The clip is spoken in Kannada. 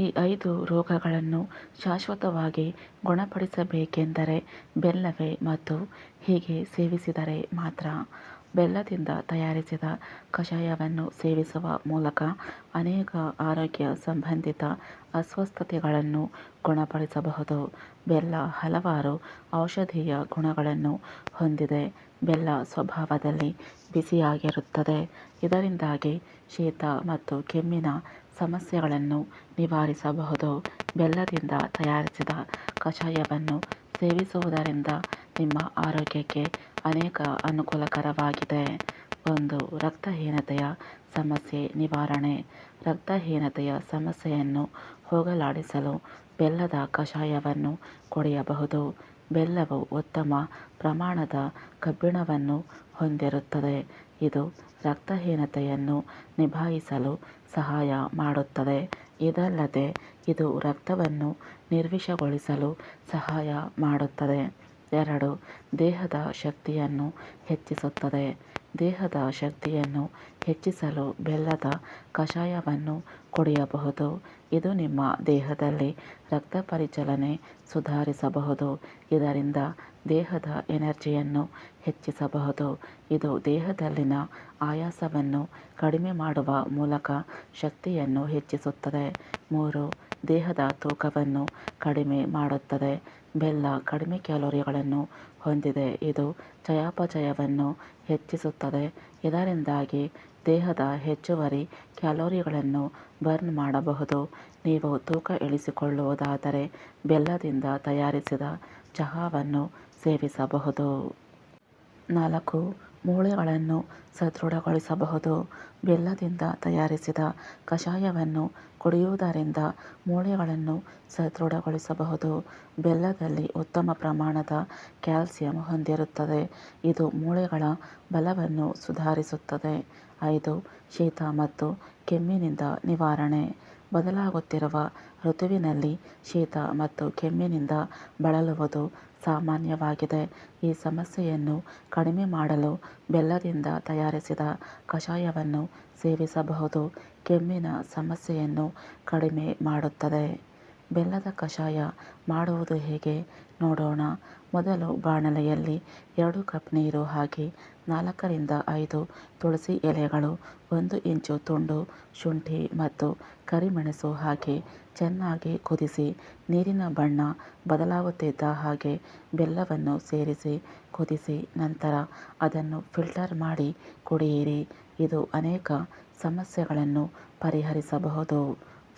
ಈ ಐದು ರೋಗಗಳನ್ನು ಶಾಶ್ವತವಾಗಿ ಗುಣಪಡಿಸಬೇಕೆಂದರೆ ಬೆಲ್ಲವೇ ಮದ್ದು ಹೀಗೆ ಸೇವಿಸಿದರೆ ಮಾತ್ರ. ಬೆಲ್ಲದಿಂದ ತಯಾರಿಸಿದ ಕಷಾಯವನ್ನು ಸೇವಿಸುವ ಮೂಲಕ ಅನೇಕ ಆರೋಗ್ಯ ಸಂಬಂಧಿತ ಅಸ್ವಸ್ಥತೆಗಳನ್ನು ಗುಣಪಡಿಸಬಹುದು. ಬೆಲ್ಲ ಹಲವಾರು ಔಷಧೀಯ ಗುಣಗಳನ್ನು ಹೊಂದಿದೆ. ಬೆಲ್ಲ ಸ್ವಭಾವದಲ್ಲಿ ಬಿಸಿಯಾಗಿರುತ್ತದೆ. ಇದರಿಂದಾಗಿ ಶೀತ ಮತ್ತು ಕೆಮ್ಮಿನ ಸಮಸ್ಯೆಗಳನ್ನು ನಿವಾರಿಸಬಹುದು. ಬೆಲ್ಲದಿಂದ ತಯಾರಿಸಿದ ಕಷಾಯವನ್ನು ಸೇವಿಸುವುದರಿಂದ ನಿಮ್ಮ ಆರೋಗ್ಯಕ್ಕೆ ಅನೇಕ ಅನುಕೂಲಕರವಾಗಿದೆ. ಒಂದು, ರಕ್ತಹೀನತೆಯ ಸಮಸ್ಯೆ ನಿವಾರಣೆ. ರಕ್ತಹೀನತೆಯ ಸಮಸ್ಯೆಯನ್ನು ಹೋಗಲಾಡಿಸಲು ಬೆಲ್ಲದ ಕಷಾಯವನ್ನು ಕುಡಿಯಬಹುದು. ಬೆಲ್ಲವು ಉತ್ತಮ ಪ್ರಮಾಣದ ಕಬ್ಬಿಣವನ್ನು ಹೊಂದಿರುತ್ತದೆ. ಇದು ರಕ್ತಹೀನತೆಯನ್ನು ನಿಭಾಯಿಸಲು ಸಹಾಯ ಮಾಡುತ್ತದೆ. ಇದಲ್ಲದೆ ಇದು ರಕ್ತವನ್ನು ನಿರ್ವಿಷಗೊಳಿಸಲು ಸಹಾಯ ಮಾಡುತ್ತದೆ. ಎರಡು ದೇಹದ ಶಕ್ತಿಯನ್ನು ಹೆಚ್ಚಿಸುತ್ತದೆ. ದೇಹದ ಶಕ್ತಿಯನ್ನು ಹೆಚ್ಚಿಸಲು ಬೆಲ್ಲದ ಕಷಾಯವನ್ನು ಕುಡಿಯಬಹುದು. ಇದು ನಿಮ್ಮ ದೇಹದಲ್ಲಿ ರಕ್ತ ಪರಿಚಲನೆ ಸುಧಾರಿಸಬಹುದು. ಇದರಿಂದ ದೇಹದ ಎನರ್ಜಿಯನ್ನು ಹೆಚ್ಚಿಸಬಹುದು. ಇದು ದೇಹದಲ್ಲಿನ ಆಯಾಸವನ್ನು ಕಡಿಮೆ ಮಾಡುವ ಮೂಲಕ ಶಕ್ತಿಯನ್ನು ಹೆಚ್ಚಿಸುತ್ತದೆ. ಮೂರು ದೇಹದ ತೂಕವನ್ನು ಕಡಿಮೆ ಮಾಡುತ್ತದೆ. ಬೆಲ್ಲ ಕಡಿಮೆ ಕ್ಯಾಲೋರಿಗಳನ್ನು ಹೊಂದಿದೆ. ಇದು ಚಯಾಪಚಯವನ್ನು ಹೆಚ್ಚಿಸುತ್ತದೆ. ಇದರಿಂದಾಗಿ ದೇಹದ ಹೆಚ್ಚುವರಿ ಕ್ಯಾಲೋರಿಗಳನ್ನು ಬರ್ನ್ ಮಾಡಬಹುದು. ನೀವು ತೂಕ ಇಳಿಸಿಕೊಳ್ಳುವುದಾದರೆ ಬೆಲ್ಲದಿಂದ ತಯಾರಿಸಿದ ಚಹಾವನ್ನು ಸೇವಿಸಬಹುದು. ನಾಲ್ಕು ಮೂಳೆಗಳನ್ನು ಸದೃಢಗೊಳಿಸಬಹುದು. ಬೆಲ್ಲದಿಂದ ತಯಾರಿಸಿದ ಕಷಾಯವನ್ನು ಕುಡಿಯುವುದರಿಂದ ಮೂಳೆಗಳನ್ನು ಸದೃಢಗೊಳಿಸಬಹುದು. ಬೆಲ್ಲದಲ್ಲಿ ಉತ್ತಮ ಪ್ರಮಾಣದ ಕ್ಯಾಲ್ಸಿಯಂ ಹೊಂದಿರುತ್ತದೆ. ಇದು ಮೂಳೆಗಳ ಬಲವನ್ನು ಸುಧಾರಿಸುತ್ತದೆ. ಐದು, ಶೀತ ಮತ್ತು ಕೆಮ್ಮಿನಿಂದ ನಿವಾರಣೆ. ಬದಲಾಗುತ್ತಿರುವ ಋತುವಿನಲ್ಲಿ ಶೀತ ಮತ್ತು ಕೆಮ್ಮಿನಿಂದ ಬಳಲುವುದು ಸಾಮಾನ್ಯವಾಗಿದೆ. ಈ ಸಮಸ್ಯೆಯನ್ನು ಕಡಿಮೆ ಮಾಡಲು ಬೆಲ್ಲದಿಂದ ತಯಾರಿಸಿದ ಕಷಾಯವನ್ನು ಸೇವಿಸಬಹುದು. ಕೆಮ್ಮಿನ ಸಮಸ್ಯೆಯನ್ನು ಕಡಿಮೆ ಮಾಡುತ್ತದೆ. ಬೆಲ್ಲದ ಕಷಾಯ ಮಾಡುವುದು ಹೇಗೆ ನೋಡೋಣ. ಮೊದಲು ಬಾಣಲೆಯಲ್ಲಿ ಎರಡು ಕಪ್ ನೀರು ಹಾಕಿ ನಾಲ್ಕರಿಂದ ಐದು ತುಳಸಿ ಎಲೆಗಳು, ಒಂದು ಇಂಚು ತುಂಡು ಶುಂಠಿ ಮತ್ತು ಕರಿಮೆಣಸು ಹಾಕಿ ಚೆನ್ನಾಗಿ ಕುದಿಸಿ ನೀರಿನ ಬಣ್ಣ ಬದಲಾಗುತ್ತಿದ್ದ ಹಾಗೆ ಬೆಲ್ಲವನ್ನು ಸೇರಿಸಿ ಕುದಿಸಿ ನಂತರ ಅದನ್ನು ಫಿಲ್ಟರ್ ಮಾಡಿ ಕುಡಿಯಿರಿ. ಇದು ಅನೇಕ ಸಮಸ್ಯೆಗಳನ್ನು ಪರಿಹರಿಸಬಹುದು.